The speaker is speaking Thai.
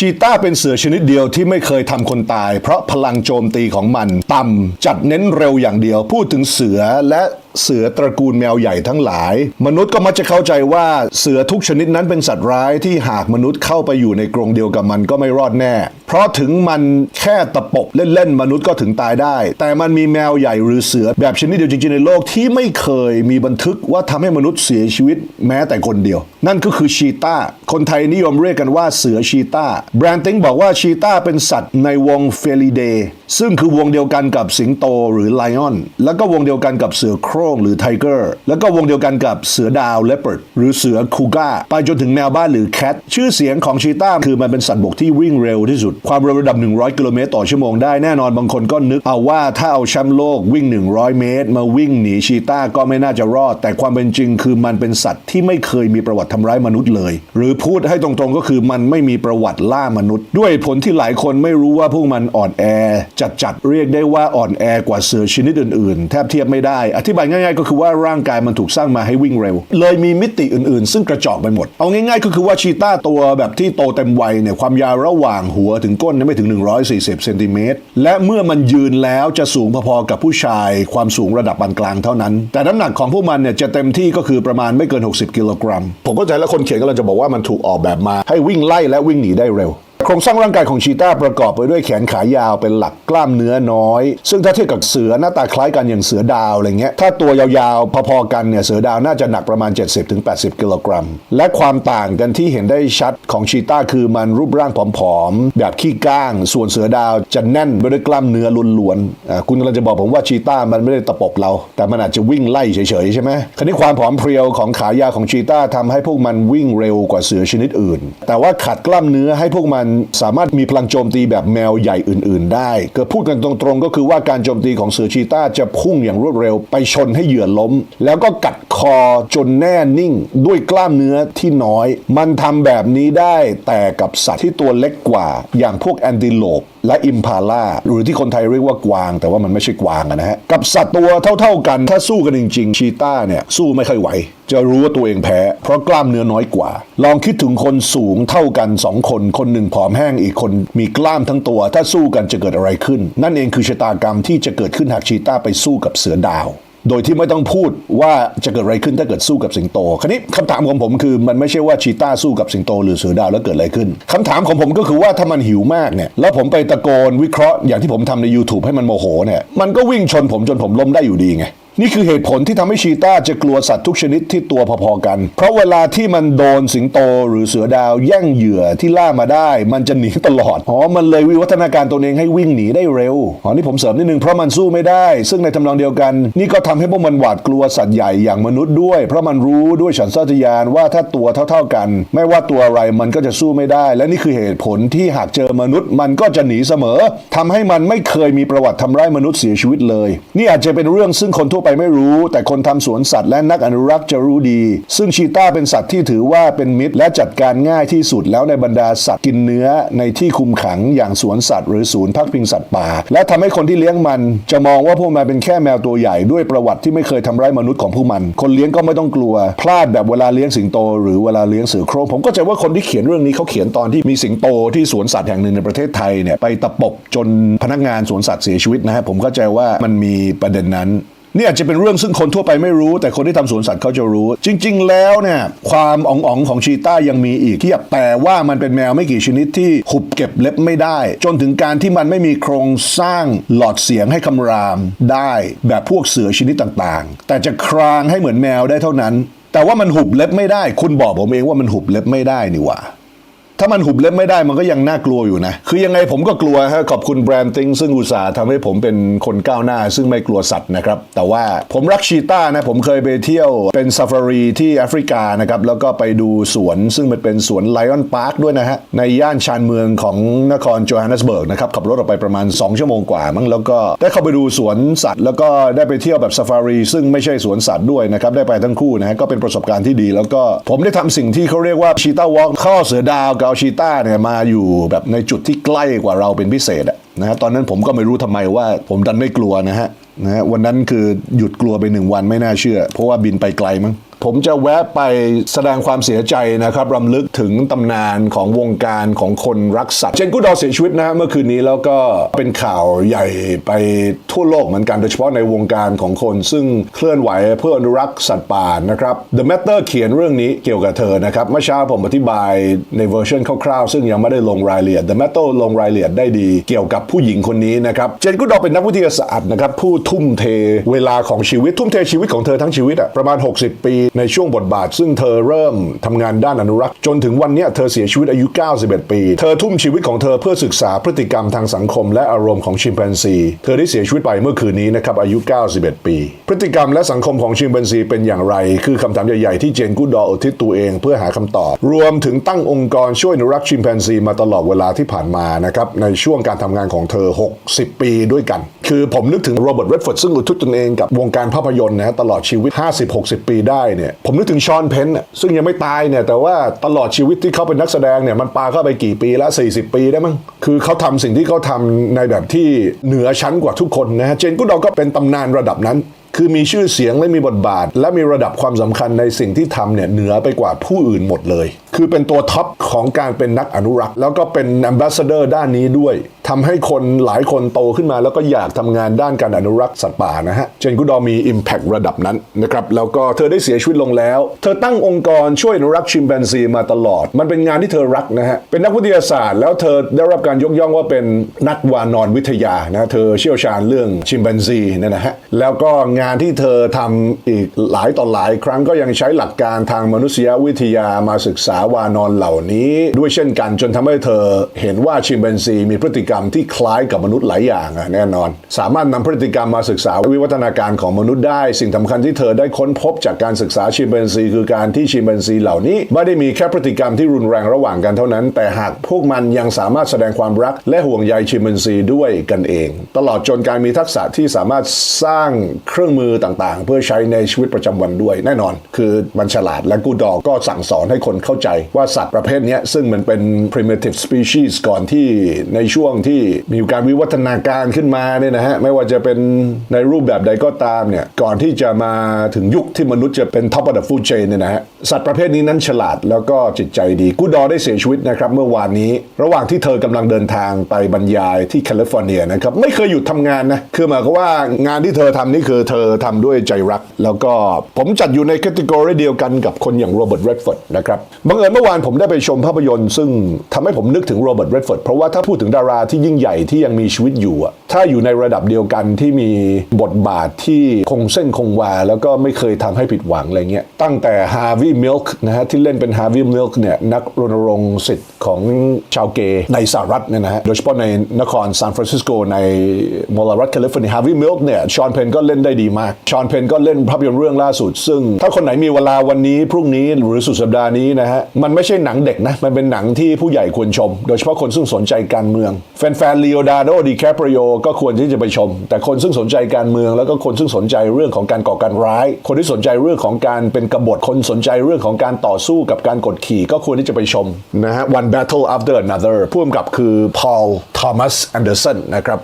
ชีต้าเป็นเสือชนิดเดียวที่ไม่เคยทำคนตาย เพราะพลังโจมตีของมันต่ำจัดเน้นเร็วอย่างเดียวพูดถึงเสือและ เสือตระกูลแมวใหญ่ทั้งหลาย มนุษย์ก็มักจะเข้าใจว่าเสือทุกชนิดนั้นเป็นสัตว์ร้ายที่หากมนุษย์เข้าไปอยู่ในกรงเดียวกับมันก็ไม่รอดแน่ เพราะถึงมันแค่ตะปบเล่นๆมนุษย์ก็ถึงตายได้ แต่มันมีแมวใหญ่หรือเสือแบบชนิดเดียวจริงๆในโลกที่ไม่เคยมีบันทึกว่าทำให้มนุษย์เสียชีวิตแม้แต่คนเดียว นั่นก็คือชีตาคนไทยนิยมเรียกกันว่าเสือชีตาแบรนติงบอกว่าชีตาเป็นสัตว์ในวงเฟลิเดซึ่งคือวงเดียวกันกับสิงโตหรือไลออน แล้วก็วงเดียวกันกับเสือโครงหรือไทเกอร์แล้วก็วงเดียวกันกับเสือดาวเลปเปิร์ดหรือเสือคูก้าไปจนถึงแมวบ้านหรือแคทชื่อเสียงของชีต้าคือมันเป็นสัตว์บกที่วิ่งเร็วที่สุด ความเร็วระดับ 100 กิโลเมตรต่อชั่วโมงได้แน่นอนบางคนก็นึกเอาว่าถ้าเอาแชมป์โลกวิ่ง 100 เมตร มาวิ่งหนีชีต้าก็ไม่น่าจะรอด แต่ความเป็นจริงคือมันเป็นสัตว์ที่ไม่เคยมีประวัติทำร้ายมนุษย์เลย หรือพูดให้ตรงๆก็คือมันไม่มีประวัติล่ามนุษย์ ด้วยผลที่หลายคนไม่รู้ว่าพวกมันอ่อนแอ จัดๆเรียกได้ว่าอ่อนแอกว่าเสือชนิดอื่นๆ แทบเทียบไม่ได้ อธิบายง่ายๆ ก็คือว่าร่างกายมันถูกสร้างมาให้วิ่งเร็ว เลยมีมิติอื่นๆ ซึ่งกระจอกไปหมด เอาง่ายๆ ก็คือว่าชีต้าตัวแบบที่โตเต็มวัยเนี่ยความยาวระหว่างหัวถึงก้นเนี่ยไม่ถึง 140เซนติเมตรและเมื่อมันยืนแล้วจะสูงพอๆกับผู้ชาย ความสูงระดับปานกลางเท่านั้น แต่น้ำหนักของพวกมันเนี่ยจะเต็มที่ก็คือประมาณไม่เกิน 60 กิโลกรัม ผมเข้าใจแล้วคนเขียนก็เลยจะบอกว่ามันถูกออกแบบมาให้วิ่งไล่และวิ่งหนีได้เร็ว โครงสร้างร่างกายของชีต้าประกอบไปด้วยแขนขายาวเป็นหลักกล้ามเนื้อน้อย ซึ่งถ้าเทียบกับเสือหน้าตาคล้ายกันอย่างเสือดาวอะไรเงี้ยถ้าตัวยาวๆ พอๆกันเนี่ยเสือดาวน่าจะหนักประมาณ 70-80 กิโลกรัม และความต่างกันที่เห็นได้ชัดของชีต้าคือมันรูปร่างผอมๆ แบบขี้ก้าง ส่วนเสือดาวจะแน่นไปด้วยกล้ามเนื้อล้วนๆอ่าคุณกำลังจะบอกผมว่าชีต้ามันไม่ได้ตะปบเรา แต่มันอาจจะวิ่งไล่เฉยๆใช่ไหมคราวนี้ความผอมเพรียวของขายาวของชีต้าทำให้พวกมันวิ่งเร็วกว่าเสือชนิดอื่น แต่ว่าขัดกล้ามเนื้อให้พวกมันสามารถมีพลังโจมตีแบบแมวใหญ่อื่น ๆ ได้เกิดพูดกันตรงๆ ก็คือว่าการโจมตีของเสือชีต้าจะพุ่งอย่างรวดเร็วไปชนให้เหยื่อล้ม แล้วก็กัดคอจนแน่นิ่ง ด้วยกล้ามเนื้อที่น้อย มันทำแบบนี้ได้แต่กับสัตว์ที่ตัวเล็กกว่า อย่างพวกแอนติโลปและอิมพาล่าหรือที่คนไทยเรียกว่ากวาง แต่ว่ามันไม่ใช่กวางนะฮะ กับสัตว์ตัวเท่าๆกัน ถ้าสู้กันจริง ๆ ชีต้าเนี่ย สู้ไม่ค่อยไหว จะรู้ว่าตัวเองแพ้ เพราะกล้ามเนื้อน้อยกว่า ลองคิดถึงคนสูงเท่ากันสองคน คนหนึ่งผอมแห้งอีกคนมีกล้ามทั้งตัว ถ้าสู้กันจะเกิดอะไรขึ้น นั่นเองคือชะตากรรมที่จะเกิดขึ้นหากชีต้าไปสู้กับเสือดาว โดยที่ไม่ต้องพูดว่าจะเกิดอะไรขึ้นถ้าเกิดสู้กับสิงโต คราวนี้คำถามของผมคือมันไม่ใช่ว่าชีต้าสู้กับสิงโต หรือเสือดาวแล้วเกิดอะไรขึ้นคำถามของผมก็คือว่าถ้ามันหิวมากเนี่ยแล้วผมไปตะโกนวิเคราะห์อย่างที่ผมทำใน YouTube ให้มันโมโหเนี่ยมันก็วิ่งชนผมจนผมล้มได้อยู่ดีไง นี่คือเหตุผลที่ทำให้ชีต้าจะกลัวสัตว์ทุกชนิดที่ตัวพอๆกัน เพราะเวลาที่มันโดนสิงโตหรือเสือดาวแย่งเหยื่อที่ล่ามาได้ มันจะหนีตลอดอ๋อมันเลยวิวัฒนาการตัวเองให้วิ่งหนีได้เร็วอ๋อนี่ผมเสริมนิดนึงเพราะมันสู้ไม่ได้ ซึ่งในทำนองเดียวกัน นี่ก็ทำให้พวกมันหวาดกลัวสัตว์ใหญ่อย่างมนุษย์ด้วย เพราะมันรู้ด้วยสัญชาตญาณว่าถ้าตัวเท่า ๆกัน ไม่ว่าตัวอะไรมันก็จะสู้ไม่ได้ และนี่คือเหตุผลที่หากเจอมนุษย์มันก็จะหนีเสมอทำให้มันไม่เคยมีประวัติทำร้ายมนุษย์เสียชีวิตเลย นี่อาจจะเป็นเรื่องซึ่งคนทั่วไปไม่รู้ แต่คนทำสวนสัตว์และนักอนุรักษ์จะรู้ดี ซึ่งชีต้าเป็นสัตว์ที่ถือว่าเป็นมิตร และจัดการง่ายที่สุดแล้วในบรรดาสัตว์กินเนื้อในที่คุมขังอย่างสวนสัตว์หรือศูนย์พักพิงสัตว์ป่า และทำให้คนที่เลี้ยงมัน จะมองว่าพวกมันเป็นแค่แมวตัวใหญ่ด้วยประวัติที่ไม่เคยทำร้ายมนุษย์ของพวกมัน คนเลี้ยงก็ไม่ต้องกลัว พลาดแบบเวลาเลี้ยงสิงโต หรือเวลาเลี้ยงเสือโคร่งผมก็ใจว่าคนที่เขียนเรื่องนี้เขาเขียนตอนที่มีสิงโตที่สวนสัตว์แห่งหนึ่งในประเทศไทยเนี่ยไปตะปบจนพนักงานสวนสัตว์เสียชีวิตนะฮะผมเข้าใจว่ามันมีประเด็นนั้น นี่อาจจะเป็นเรื่องซึ่งคนทั่วไปไม่รู้ แต่คนที่ทำสวนสัตว์เขาจะรู้ จริง ๆ แล้วเนี่ยความอ่องๆของชีต้ายังมีอีกทียบแต่ว่ามันเป็นแมวไม่กี่ชนิดที่หุบเก็บเล็บไม่ได้ จนถึงการที่มันไม่มีโครงสร้างหลอดเสียงให้คำรามได้แบบพวกเสือชนิดต่างๆ แต่จะครางให้เหมือนแมวได้เท่านั้น แต่ว่ามันหุบเล็บไม่ได้ คุณบอกผมเองว่ามันหุบเล็บไม่ได้นี่หว่า ถ้ามันหุบเล็บไม่ได้มันก็ยังน่ากลัวอยู่นะ คือยังไงผมก็กลัวฮะขอบคุณแบรนด์ติงซึ่งอุตส่าห์ทำให้ผมเป็นคนก้าวหน้า ซึ่งไม่กลัวสัตว์นะครับ แต่ว่าผมรักชีต้านะ ผมเคยไปเที่ยวเป็นซาฟารีที่แอฟริกานะครับ แล้วก็ไปดูสวนซึ่งมันเป็นสวนไลออนพาร์คด้วยนะฮะ ในย่านชานเมืองของนครโจฮันเนสเบิร์กนะครับ ขับรถออกไปประมาณ 2 ชั่วโมงกว่ามั้งแล้วก็ได้เข้าไปดูสวนสัตว์ แล้วก็ได้ไปเที่ยวแบบซาฟารีซึ่งไม่ใช่สวนสัตว์ด้วยนะครับได้ไปทั้งคู่นะฮะก็เป็นประสบการณ์ที่ดี แล้วก็ผมได้ทำสิ่งที่เขาเรียกว่าชีต้าวอล์กข้อเสือดาวกับเอาชีต้าเนี่ยมาอยู่แบบในจุดที่ใกล้กว่าเราเป็นพิเศษอะนะฮะตอนนั้นผมก็ไม่รู้ทำไมว่า ผมดันไม่กลัวนะฮะนะฮะวันนั้นคือหยุดกลัวไปหนึ่งวันไม่น่าเชื่อ เพราะว่าบินไปไกลมั้ง ผมจะแวะไปแสดงความเสียใจนะครับรำลึกถึงตำนานของวงการของคนรักสัตว์ เจนกูดอเสียชีวิตนะเมื่อคืนนี้แล้วก็เป็นข่าวใหญ่ไปทั่วโลกเหมือนกันโดยเฉพาะในวงการของคน ซึ่งเคลื่อนไหวเพื่ออนุรักษ์สัตว์ป่านะครับ The Matter เขียนเรื่องนี้เกี่ยวกับเธอนะครับเมื่อเช้าผมอธิบายในเวอร์ชันคร่าวๆ ซึ่งยังไม่ได้ลงรายละเอียด The Matter ลงรายละเอียดได้ดี เกี่ยวกับผู้หญิงคนนี้นะครับเจนกูดอเป็นนักวิทยาศาสตร์นะครับผู้ทุ่มเทเวลาของชีวิตทุ่มเทชีวิตของเธอทั้งชีวิตอะประมาณ 60 ปีในช่วงบทบาท ซึ่งเธอเริ่มทำงานด้านอนุรักษ์ จนถึงวันนี้เธอเสียชีวิตอายุ 91 ปี เธอทุ่มชีวิตของเธอเพื่อศึกษาพฤติกรรมทางสังคมและอารมณ์ของชิมแปนซี เธอได้เสียชีวิตไปเมื่อคืนนี้นะครับอายุ 91 ปี พฤติกรรมและสังคมของชิมแปนซีเป็นอย่างไร คือคำถามใหญ่ๆที่เจนกูดออุทิศตัวเองเพื่อหาคำตอบ รวมถึงตั้งองค์กรช่วยอนุรักษ์ชิมแปนซีมาตลอดเวลาที่ผ่านมานะครับในช่วงการทำงานของเธอ 60 ปีด้วยกัน คือผมนึกถึงโรเบิร์ตเรดฟอร์ดซึ่งอุทิศตนเองกับวงการภาพยนตร์นะตลอดชีวิต 50-60 ปีได้เนี่ยผมนึกถึงชอนเพนซึ่งยังไม่ตายเนี่ยแต่ว่าตลอดชีวิตที่เขาเป็นนักแสดงเนี่ยมันปาเข้าไปกี่ปีล้ว40 ปีได้มั้งคือเขาทำสิ่งที่เขาทำในแบบที่เหนือชั้นกว่าทุกคนนะฮะเจนกูดอก็เป็นตำนานระดับนั้น คือมีชื่อเสียงและมีบทบาท และมีระดับความสำคัญในสิ่งที่ทำเนี่ยเหนือไปกว่าผู้อื่นหมดเลย คือเป็นตัวท็อปของการเป็นนักอนุรักษ์ แล้วก็เป็น a อ b a s s a d o r ด้านนี้ด้วย ทำให้คนหลายคนโตขึ้นมาแล้วก็อยากทำงานด้านการอนุรักษ์สัตว์ป่านะฮะ เจนกุดอมี Impact ระดับนั้นนะครับ แล้วก็เธอได้เสียชีวิตลงแล้ว เธอตั้งองค์กรช่วยอนุรักษ์ชิมแปนซีมาตลอด มันเป็นงานที่เธอรักนะฮะ เป็นนักวิทยาศาสตร์ แล้วเธอได้รับการยกย่องว่าเป็นนักวานอนวิทยานะเธอเชี่ยวชาญเรื่องชิมแปนซีเนี่ยนะฮะ แล้วก็งานที่เธอทำอีกหลายต่อหลายครั้งก็ยังใช้หลักการทางมนุษยวิทยามาศึกษาวานอนเหล่านี้ ด้วยเช่นกันจนทำให้เธอเห็นว่าชิมแปนซีมีพฤติกรรมที่คล้ายกับมนุษย์หลายอย่างอะแน่นอน สามารถนำพฤติกรรมมาศึกษาวิวัฒนาการของมนุษย์ได้ สิ่งสำคัญที่เธอได้ค้นพบจากการศึกษาชิมแปนซีคือการที่ชิมแปนซีเหล่านี้ไม่ได้มีแค่พฤติกรรมที่รุนแรงระหว่างกันเท่านั้น แต่หากพวกมันยังสามารถแสดงความรักและห่วงใยชิมแปนซีด้วยกันเอง ตลอดจนการมีทักษะที่สามารถสร้างเครื่องมือต่างๆ เพื่อใช้ในชีวิตประจำวันด้วยแน่นอน คือมันฉลาดและกูดอกก็สั่งสอนให้คนเข้าใจว่าสัตว์ประเภทนี้ซึ่งมันเป็น primitive species ก่อนที่ในช่วงที่มีการวิวัฒนาการขึ้นมาเนี่ยนะฮะไม่ว่าจะเป็นในรูปแบบใดก็ตามเนี่ยก่อนที่จะมาถึงยุคที่มนุษย์จะเป็น top of the food chain เนี่ยนะฮะสัตว์ประเภทนี้นั้นฉลาดแล้วก็จิตใจดีกูดอได้เสียชีวิตนะครับเมื่อวานนี้ ระหว่างที่เธอกำลังเดินทางไปบรรยายที่แคลิฟอร์เนียนะครับไม่เคยหยุดทำงานนะคือหมายความว่างานที่เธอทำนี่คือเธอทำด้วยใจรัก แล้วก็ผมจัดอยู่ในแคตตากรีเดียวกันกับคนอย่างโรเบิร์ตเรดฟอร์ดนะครับบังเอิญเมื่อวานผมได้ไปชมภาพยนตร์ ซึ่งทำให้ผมนึกถึงโรเบิร์ตเรดฟอร์ดเพราะว่าถ้าพูดถึงดาราทียิ่งใหญ่ที่ยังมีชีวิตอยู่อะถ้าอยู่ในระดับเดียวกันที่มีบทบาทที่คงเส้นคงวา แล้วก็ไม่เคยทำให้ผิดหวังอะไรเงี้ยตั้งแต่ฮาร์วีมิลค์นะฮะที่เล่นเป็นฮาร์วีมิลค์เนี่ยนักรณรงค์สิทธิ์ของชาวเกย์ในสหรัฐเนี่ยนะฮะโดยเฉพาะในนครซานฟรานซิสโกในมลรัฐแคลิฟอร์เนียฮาร์วีมิลค์เนี่ยชอนเพนก็เล่นได้ดีมากชอนเพนก็เล่นภาพยนตร์เรื่องล่าสุด ซึ่งถ้าคนไหนมีเวลาวันนี้พรุ่งนี้หรือสุดสัปดาห์นี้นะฮะมันไม่ใช่หนังเด็กนะมันเป็นหนังที่ผู้ใหญ่ควรชม โดยเฉพาะคนซึ่งสนใจการเมืองแฟนๆลีโอดาโดดีแคปริโอก็ควรที่จะไปชม แต่คนซึ่งสนใจการเมืองแล้วก็คนซึ่งสนใจเรื่องของการก่อการร้าย คนที่สนใจเรื่องของการเป็นกบฏคนสนใจเรื่องของการต่อสู้กับการกดขี่ ก็ควรที่จะไปชมนะฮะ One Battle After Another พ่วงกับคือ Paul Thomas Anderson นะครับ